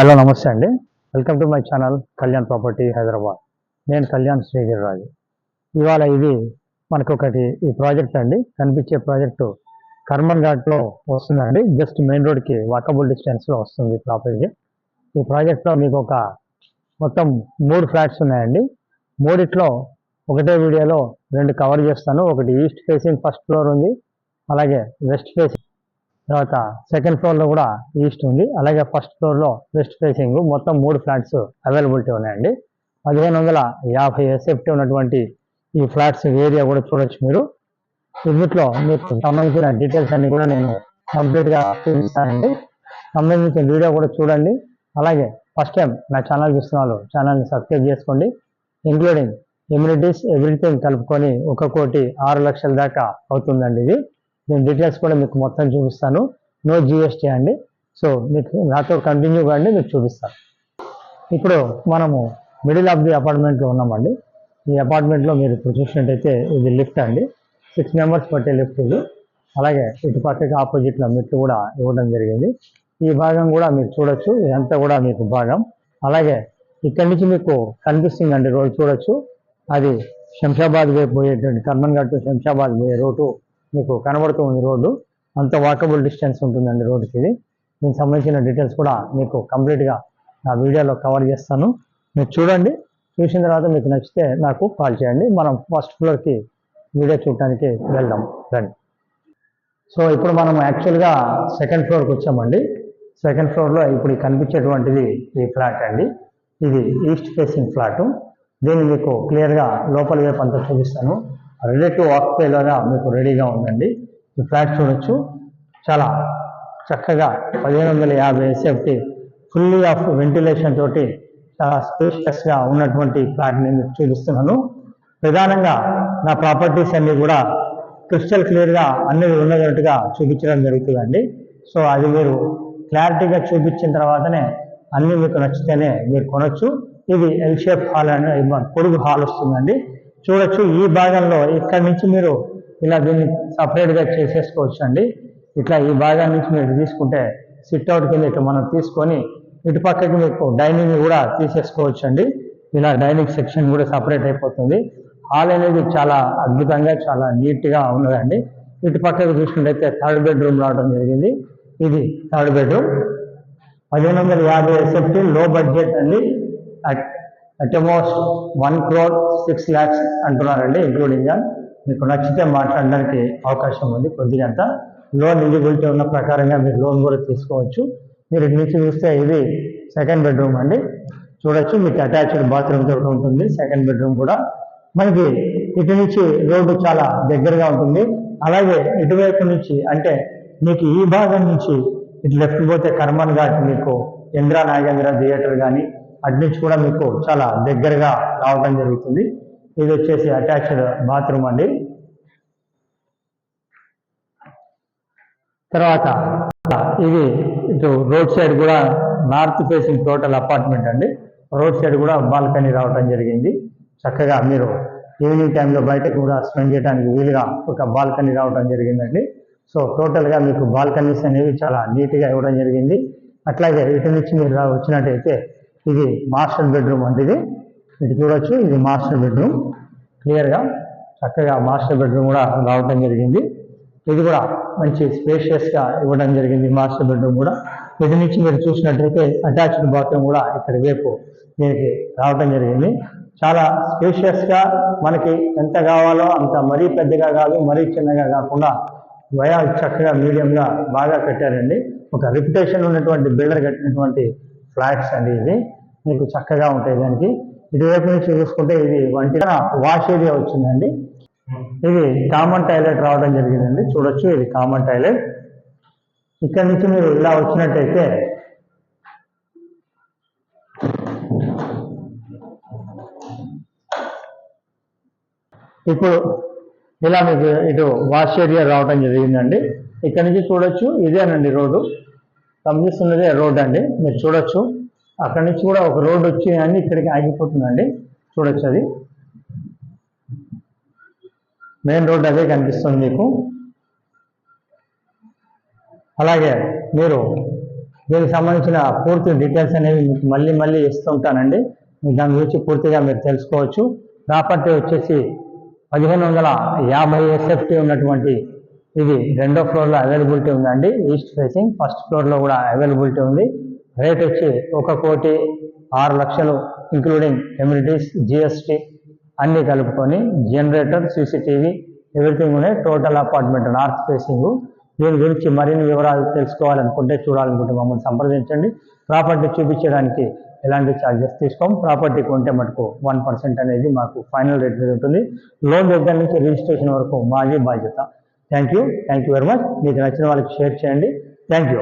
Hello నమస్తే అండి. Welcome to my channel Kalyan property Hyderabad. నేను కళ్యాణ్ శ్రీగిరిరాజు. ఇవాళ ఇది మనకు ఒకటి ఈ ప్రాజెక్ట్ అండి. కనిపించే ప్రాజెక్టు కర్మన్ ఘాట్లో వస్తుందండి. జస్ట్ మెయిన్ రోడ్కి వాకబుల్ డిస్టెన్స్లో వస్తుంది ప్రాపర్టీ. ఈ ప్రాజెక్ట్లో మీకు ఒక మొత్తం మూడు ఫ్లాట్స్ ఉన్నాయండి. మూడిట్లో ఒకటే వీడియోలో రెండు కవర్ చేస్తాను. ఒకటి ఈస్ట్ ఫేసింగ్ ఫస్ట్ ఫ్లోర్ ఉంది. అలాగే వెస్ట్ ఫేసింగ్ తర్వాత సెకండ్ ఫ్లోర్లో కూడా ఈస్ట్ ఉంది. అలాగే ఫస్ట్ ఫ్లోర్లో వెస్ట్ ఫేసింగ్ మొత్తం మూడు ఫ్లాట్స్ అవైలబిలిటీ ఉన్నాయండి. పదిహేను వందల యాభై ఎస్ఎఫ్టీ ఉన్నటువంటి ఈ ఫ్లాట్స్ ఏరియా కూడా చూడొచ్చు మీరు. ఇందులో మీకు సంబంధించిన డీటెయిల్స్ అన్ని కూడా నేను కంప్లీట్గా చూపిస్తానండి. సంబంధించిన వీడియో కూడా చూడండి. అలాగే ఫస్ట్ టైం నా ఛానల్ చూస్తున్న వాళ్ళు ఛానల్ని సబ్స్క్రైబ్ చేసుకోండి. ఇంక్లూడింగ్ ఇమ్యూనిటీస్ ఎవ్రీథింగ్ కలుపుకొని ఒక కోటి ఆరు లక్షల దాకా అవుతుందండి ఇది. నేను డీటెయిల్స్ కూడా మీకు మొత్తం చూపిస్తాను. నో జిఎస్టీ అండి. సో మీకు నాతో కంటిన్యూ కాండి మీకు చూపిస్తాను. ఇప్పుడు మనము మిడిల్ ఆఫ్ ది అపార్ట్మెంట్లో ఉన్నామండి. ఈ అపార్ట్మెంట్లో మీరు ఇప్పుడు చూసినట్టయితే ఇది లిఫ్ట్ అండి. సిక్స్ మెంబర్స్ పట్టే లిఫ్ట్ ఇది. అలాగే ఇటు పక్కకి ఆపోజిట్లో మెట్లు కూడా ఇవ్వడం జరిగింది. ఈ భాగం కూడా మీరు చూడొచ్చు. ఇదంతా కూడా మీకు భాగం. అలాగే ఇక్కడి నుంచి మీకు కనిపిస్తుంది అండి రోడ్ చూడొచ్చు. అది శంషాబాద్ వైపు పోయేటువంటి కర్మన్ ఘాట్ శంషాబాద్ పోయే రోడ్డు మీకు కనబడుతూ ఉంది రోడ్డు. అంత వాకబుల్ డిస్టెన్స్ ఉంటుందండి రోడ్డుకి ఇది దీనికి సంబంధించిన డీటెయిల్స్ కూడా మీకు కంప్లీట్గా నా వీడియోలో కవర్ చేస్తాను. మీరు చూడండి. చూసిన తర్వాత మీకు నచ్చితే నాకు కాల్ చేయండి. మనం ఫస్ట్ ఫ్లోర్కి వీడియో చూడటానికి వెళ్దాం. రండి సో ఇప్పుడు మనం యాక్చువల్గా సెకండ్ ఫ్లోర్కి వచ్చామండి. సెకండ్ ఫ్లోర్లో ఇప్పుడు కనిపించేటువంటిది ఈ ఫ్లాట్ అండి. ఇది ఈస్ట్ ఫేసింగ్ ఫ్లాట్ దీన్ని మీకు క్లియర్గా లోపల వైపు అంతా చూపిస్తాను. రెడీ టు ఆక్యుపై లాగా మీకు రెడీగా ఉందండి. ఈ ఫ్లాట్ చూడొచ్చు. చాలా చక్కగా పదిహేను వందల యాభై సేఫ్టీ ఫుల్లీ ఆఫ్ వెంటిలేషన్ తోటి చాలా స్పేషియస్గా ఉన్నటువంటి ఫ్లాట్ని మీకు చూపిస్తున్నాను. ప్రధానంగా నా ప్రాపర్టీస్ అన్ని కూడా క్రిస్టల్ క్లియర్గా అన్ని ఉన్నట్టుగా చూపించడం జరుగుతుందండి. సో అది మీరు క్లారిటీగా చూపించిన తర్వాతనే అన్నీ మీకు నచ్చితేనే మీరు కొనొచ్చు. ఇది ఎల్ షేప్ హాల్ అని పొడుగు హాల్ వస్తుందండి. చూడొచ్చు. ఈ భాగంలో ఇక్కడ నుంచి మీరు ఇలా దీన్ని సపరేట్గా చేసేసుకోవచ్చు అండి ఇట్లా ఈ భాగం నుంచి మీరు తీసుకుంటే సిట్అవుట్ కింద ఇట్లా మనం తీసుకొని ఇటు పక్కకి మీకు డైనింగ్ కూడా తీసేసుకోవచ్చు అండి ఇలా డైనింగ్ సెక్షన్ కూడా సపరేట్ అయిపోతుంది. హాల్ అనేది చాలా అద్భుతంగా చాలా నీట్గా ఉన్నదండి. ఇటు పక్కకు చూసుకుంటే థర్డ్ బెడ్రూమ్ రావడం జరిగింది. ఇది థర్డ్ బెడ్రూమ్. పదిహేను వందల యాభై ఎస్ఎఫ్టీ లో బడ్జెట్ అండి. At utmost one crore six lakhs అంటున్నారండి ఇంక్లూడింగ్ దాన్ మీకు నచ్చితే మాట్లాడడానికి అవకాశం ఉంది కొద్దిగంత లోన్ ఎలిజిబిలిటీ ఉన్న ప్రకారంగా మీరు లోన్ కూడా తీసుకోవచ్చు. మీరు ఇటు నుంచి చూస్తే ఇది సెకండ్ బెడ్రూమ్ అండి. చూడొచ్చు మీకు అటాచ్డ్ బాత్రూమ్ తోటి ఉంటుంది సెకండ్ బెడ్రూమ్ కూడా. మనకి ఇటు నుంచి రోడ్డు చాలా దగ్గరగా ఉంటుంది. అలాగే ఇటువైపు నుంచి అంటే మీకు ఈ భాగం నుంచి ఇటు లెఫ్ట్ పోతే కర్మన్ ఘాట్ మీకు ఇంద్రా నాగేంద్ర థియేటర్ కానీ అటు నుంచి కూడా మీకు చాలా దగ్గరగా రావడం జరుగుతుంది. ఇది వచ్చేసి అటాచ్డ్ బాత్రూమ్ అండి. తర్వాత ఇది ఇటు రోడ్ సైడ్ కూడా నార్త్ ఫేసింగ్ టోటల్ అపార్ట్మెంట్ అండి. రోడ్ సైడ్ కూడా బాల్కనీ రావడం జరిగింది. చక్కగా మీరు ఈవినింగ్ టైంలో బయటకు కూడా స్పెండ్ చేయడానికి వీలుగా ఒక బాల్కనీ రావడం జరిగిందండి. సో టోటల్గా మీకు బాల్కనీస్ అనేవి చాలా నీట్గా ఇవ్వడం జరిగింది. అట్లాగే ఇటు నుంచి మీరు వచ్చినట్టయితే ఇది మాస్టర్ బెడ్రూమ్ వంటిది ఇది. చూడొచ్చు ఇది మాస్టర్ బెడ్రూమ్ క్లియర్గా చక్కగా మాస్టర్ బెడ్రూమ్ కూడా రావడం జరిగింది. ఇది కూడా మంచి స్పేషియస్గా ఇవ్వడం జరిగింది మాస్టర్ బెడ్రూమ్ కూడా. ఇది నుంచి మీరు చూసినట్టయితే అటాచ్డ్ బాత్రూమ్ కూడా ఇక్కడ వైపు దీనికి రావడం జరిగింది. చాలా స్పేషియస్గా మనకి ఎంత కావాలో అంత మరీ పెద్దగా కాదు మరీ చిన్నగా కాకుండా వయా చక్కగా మీడియంగా బాగా కట్టారండి. ఒక రిప్యుటేషన్ ఉన్నటువంటి బిల్డర్ కట్టినటువంటి ఫ్లాట్స్ అండి ఇది. మీకు చక్కగా ఉంటాయి దానికి. ఇటువైపు నుంచి చూసుకుంటే ఇది వంటి వాష్ ఏరియా వచ్చిందండి. ఇది కామన్ టాయిలెట్ రావడం జరిగిందండి. చూడొచ్చు ఇది కామన్ టాయిలెట్ ఇక్కడ నుంచి మీరు ఇలా వచ్చినట్టయితే ఇప్పుడు ఇలా మీకు ఇటు వాష్ ఏరియా రావడం జరిగిందండి. ఇక్కడ నుంచి చూడొచ్చు ఇదేనండి రోడ్డు. కనిపిస్తున్నదే రోడ్ అండి మీరు చూడొచ్చు. అక్కడి నుంచి కూడా ఒక రోడ్ వచ్చి అని ఇక్కడికి ఆగిపోతుందండి. చూడొచ్చు అది. మెయిన్ రోడ్ అదే కనిపిస్తుంది మీకు. అలాగే మీరు దీనికి సంబంధించిన పూర్తి డీటెయిల్స్ అనేవి మీకు మళ్ళీ మళ్ళీ ఇస్తుంటానండి. దాని గురించి పూర్తిగా మీరు తెలుసుకోవచ్చు. ప్రాపర్టీ వచ్చేసి పదిహేను వందల యాభై ఎస్ఎఫ్టీ ఉన్నటువంటి ఇది రెండో ఫ్లోర్లో అవైలబిలిటీ ఉందండి. ఈస్ట్ ఫేసింగ్ ఫస్ట్ ఫ్లోర్లో కూడా అవైలబిలిటీ ఉంది. రేట్ వచ్చి ఒక కోటి ఆరు లక్షలు ఇంక్లూడింగ్ ఎమ్యూనిటీస్ జిఎస్టీ అన్నీ కలుపుకొని జనరేటర్ సీసీటీవీ ఎవ్రీథింగ్ ఉన్నాయి. టోటల్ అపార్ట్మెంట్ నార్త్ ఫేసింగ్ దీని గురించి మరిన్ని వివరాలు తెలుసుకోవాలనుకుంటే చూడాలనుకుంటే మమ్మల్ని సంప్రదించండి. ప్రాపర్టీ చూపించడానికి ఎలాంటి ఛార్జెస్ తీసుకోం. ప్రాపర్టీ కొంటే మటుకు వన్ పర్సెంట్ అనేది మాకు ఫైనల్ రేట్ మీద ఉంటుంది. లోన్ దగ్గర నుంచి రిజిస్ట్రేషన్ వరకు మాది బాధ్యత. Thank you thank you very much మీకు నచ్చిన వాళ్ళకి షేర్ చేయండి. Thank you